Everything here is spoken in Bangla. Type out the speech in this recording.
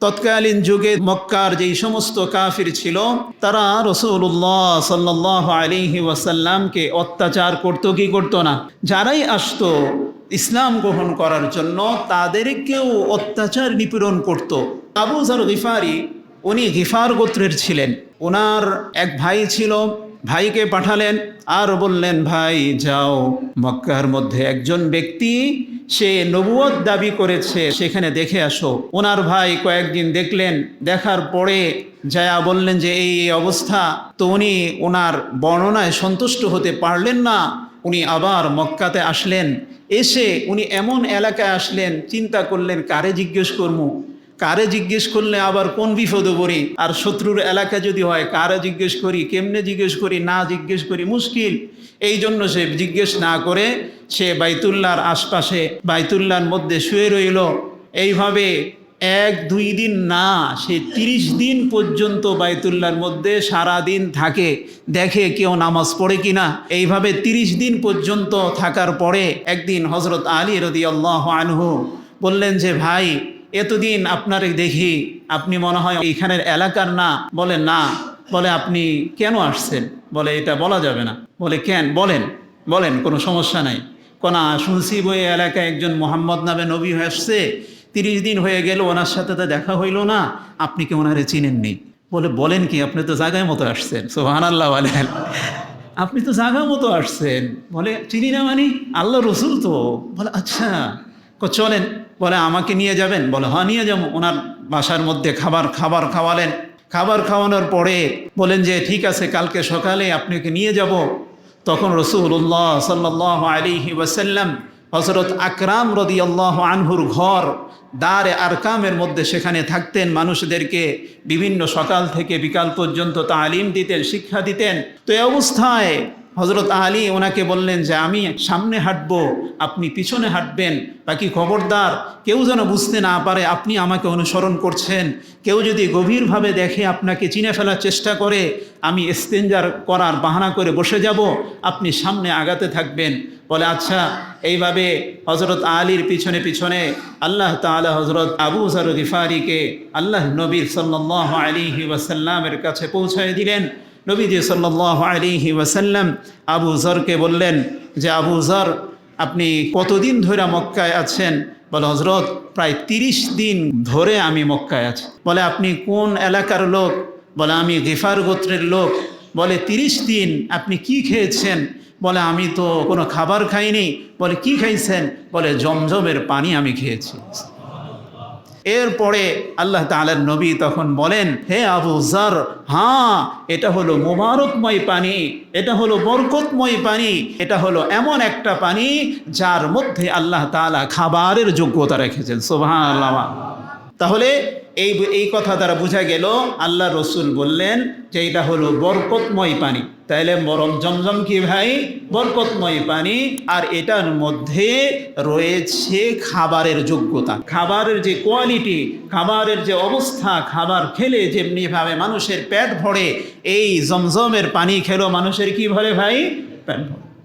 তৎকালীন যুগে মক্কার যেই সমস্ত কাফির ছিল, তারা রসুল্লাহ সাল্লাহ আলিহি ওয়াসাল্লামকে অত্যাচার করতো, কি করতো না? যারাই আসতো ইসলাম গ্রহণ করার জন্য, তাদেরকেও অত্যাচার নিপীড়ন করত। আবু জার গিফারি, উনি গিফার গোত্রের ছিলেন। ওনার এক ভাই ছিল, ভাইকে পাঠালেন আর বললেন, ভাই, যাও। মক্কার মধ্যে একজন ব্যক্তি সে নবুয়ত দাবি করেছে, সেখানে দেখে আসো। ওনার ভাই কয়েকদিন দেখলেন, দেখার পরে জায়া বললেন যে, এই অবস্থা। তো উনি ওনার বর্ণনায় সন্তুষ্ট হতে পারলেন না। উনি আবার মক্কাতে আসলেন। এসে উনি এমন এলাকায় আসলেন, চিন্তা করলেন, কারে জিজ্ঞেস করব কারে জিজ্ঞেস করলে আবার কোন বিপদে পড়ি? আর শত্রুর এলাকা যদি হয়, কারে জিজ্ঞেস করি, কেমনে জিজ্ঞেস করি, না জিজ্ঞেস করি, মুশকিল। এই জন্য সে জিজ্ঞেস না করে, সে বাইতুল্লার আশপাশে বাইতুল্লার মধ্যে শুয়ে রইল। এইভাবে এক, দুই দিন না, সে তিরিশ দিন পর্যন্ত বাইতুল্লাহর মধ্যে সারা দিন থাকে। দেখে কেউ নামাজ পড়ে কিনা? এইভাবে তিরিশ দিন পর্যন্ত থাকার পরে একদিন হজরত আলী রদি আল্লাহ আনহু বললেন যে, ভাই এতদিন আপনারে দেখি আপনি মনে হয় এইখানের এলাকার না। বলে না। বলে, আপনি কেন আসছেন? বলে, এটা বলা যাবে না। বলে, কেন? বলেন বলেন, কোনো সমস্যা নাই। কোনা, শুনছি বই এলাকায় একজন মোহাম্মদ নামে নবী আসছে। তিরিশ দিন হয়ে গেল, ওনার সাথে তো দেখা হইল না। আপনি কি ওনারে চিনেননি? বলে, বলেন কি, আপনি তো জায়গায় মতো আসছেন। সোহান আল্লাহ বলেন। আপনি তো জায়গা মতো আসছেন। বলে, চিনি না মানে? আল্লাহ রসুল তো। বলে আচ্ছা। চলেন। বলে, আমাকে নিয়ে যাবেন? বলে হ্যাঁ নিয়ে যাব। ওনার বাসার মধ্যে খাবার খাবার খাওয়ালেন। খাবার খাওয়ানোর পরে বলেন যে, ঠিক আছে, কালকে সকালে আপনাকে নিয়ে যাব। তখন রসুল্লাহ সাল্লাহ আলিহি ওয়াসাল্লাম হজরত আকরাম রদি আল্লাহ আনহুর ঘর দারে আরকামের মধ্যে সেখানে থাকতেন। মানুষদেরকে বিভিন্ন সকাল থেকে বিকাল পর্যন্ত তালিম দিতেন, শিক্ষা দিতেন। তো অবস্থায় হজরত আলী ওনাকে বললেন যে, আমি সামনে হাঁটবো, আপনি পিছনে হাঁটবেন, বাকি খবরদার, কেউ যেন বুঝতে না পারে আপনি আমাকে অনুসরণ করছেন। কেউ যদি গভীরভাবে দেখে আপনাকে চিনে ফেলার চেষ্টা করে, আমি এস্তেঞ্জার করার বাহানা করে বসে যাব, আপনি সামনে আগাতে থাকবেন। বলে আচ্ছা এইভাবে হজরত আলীর পিছনে পিছনে আল্লাহ তালা হজরত আবু জার গিফারিকে আল্লাহ নবীর সাল্লাহ আলিহি ওয়াসাল্লামের কাছে পৌঁছায় দিলেন। নবীজি সাল্লাহ আলিহি ওয়াসাল্লাম আবু জরকে বললেন যে, আবু জর, আপনি কতদিন ধরে মক্কায় আছেন? বলে হজরত প্রায় তিরিশ দিন ধরে আমি মক্কায় আছি। বলে, আপনি কোন এলাকার লোক? বলে, আমি গিফার গোত্রের লোক। বলে, তিরিশ দিন আপনি কি খেয়েছেন? বলে, আমি তো কোনো খাবার খাইনি। বলে, কি খাইছেন? বলে, জমজমের পানি আমি খেয়েছি। এরপরে আল্লাহ তালার নবী তখন বলেন, হে আবু জার হ্যাঁ এটা হলো মোবারকময় পানি, এটা হলো বরকতময় পানি, এটা হলো এমন একটা পানি যার মধ্যে আল্লাহ তালা খাবারের যোগ্যতা রেখেছেন। সোভা তাহলে এই এই কথা দ্বারা বোঝা গেল, আল্লাহ রসুল বললেন যে এটা হলো বরকতময় পানি। তাইলে বরম জমজম কি ভাই? বরকতময় পানি। আর এটার মধ্যে রয়েছে খাবারের যোগ্যতা। খাবারের যে কোয়ালিটি খাবারের যে অবস্থা, খাবার খেলে যেমনিভাবে মানুষের পেট ভরে, এই জমজমের পানি খেলো মানুষের কি ভরে ভাই? পেট ভরে।